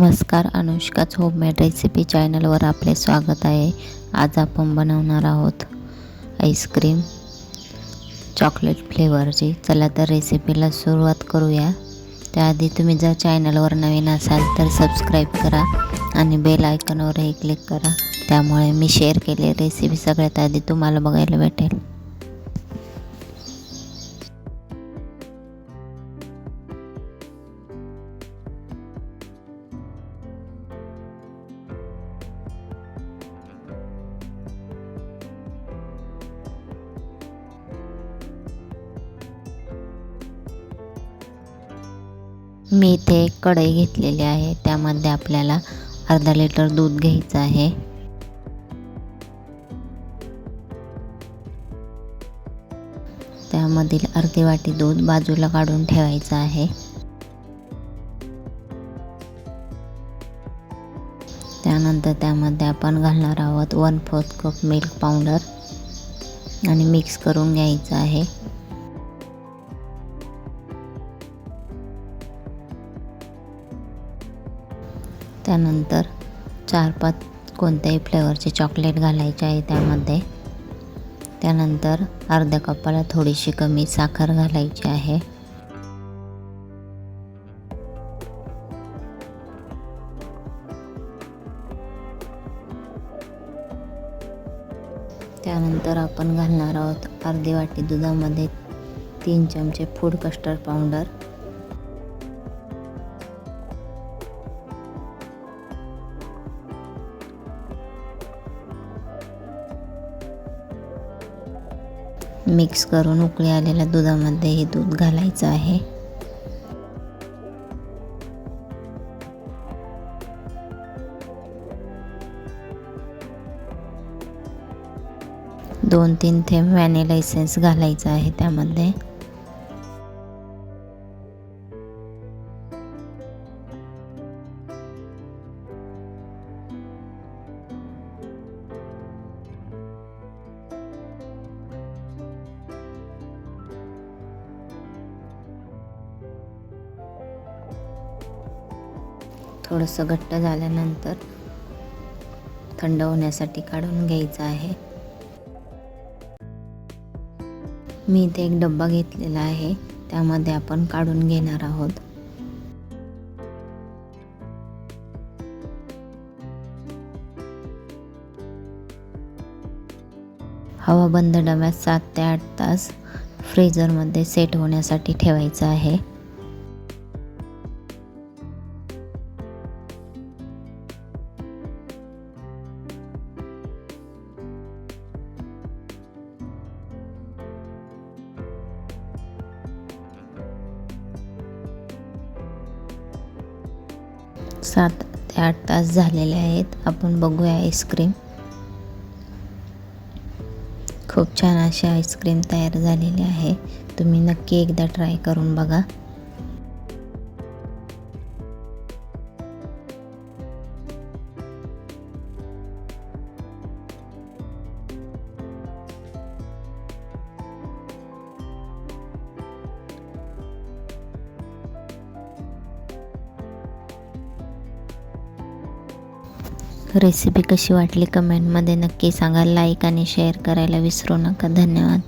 नमस्कार अनुष्काच homemade recipe चॅनलवर आपले स्वागत आहे. आज आपण बनवणार आहोत आईस्क्रीम चॉकलेट फ्लेवरची चला तर रेसिपीला सुरुवात करूया. त्याआधी तुम्ही जर चॅनलवर नवीन असाल तर सबस्क्राईब करा आणि बेल आयकॉनवरही क्लिक करा. त्यामुळे मी शेअर केलेली रेसिपी सगळ्यात आधी तुम्हाला बघायला भेटेल. मी इथे एक कढई घेतलेली आहे. त्यामध्ये आपल्याला अर्धा लिटर दूध घ्यायचं आहे. त्यामधील अर्धी वाटी दूध बाजूला काढून ठेवायचं आहे. त्यानंतर त्यामध्ये आपण घालणार आहोत one fourth cup milk powder आणि मिक्स करून घ्यायचं आहे. त्यानंतर चार पाच कोणत्याही फ्लेवरचे चॉकलेट घालायचे आहे त्यामध्ये. त्यानंतर अर्ध्या कपाला थोडीशी कमी साखर घालायची आहे. त्यानंतर आपण घालणार आहोत अर्धी वाटी दुधामध्ये तीन चमचे फूड कस्टर्ड पावडर मिक्स करून उकळी आलेल्या दुधामध्ये हे दूध घालायचं आहे. दोन तीन थेंब व्हॅनिला इसेन्स घालायचं आहे त्यामध्ये. थोडंसं घट्ट झाल्यानंतर थंड होण्यासाठी काढून घ्यायचं आहे. मी इथे एक डब्बा घेतलेला आहे त्यामध्ये आपण काढून घेणार आहोत. हवा बंद डब्यात सात ते आठ तास फ्रीजरमध्ये सेट होण्यासाठी ठेवायचं आहे. सात ते आठ तास झालेले आहेत. आपण बघूया आईस्क्रीम. खूप छान अशी आईस्क्रीम तयार झालेली आहे. तुम्ही नक्की एकदा ट्राय करून बघा. रेसिपी कशी वाटली कमेंटमध्ये नक्की सांगा. लाईक आणि शेअर करायला विसरू नका. धन्यवाद.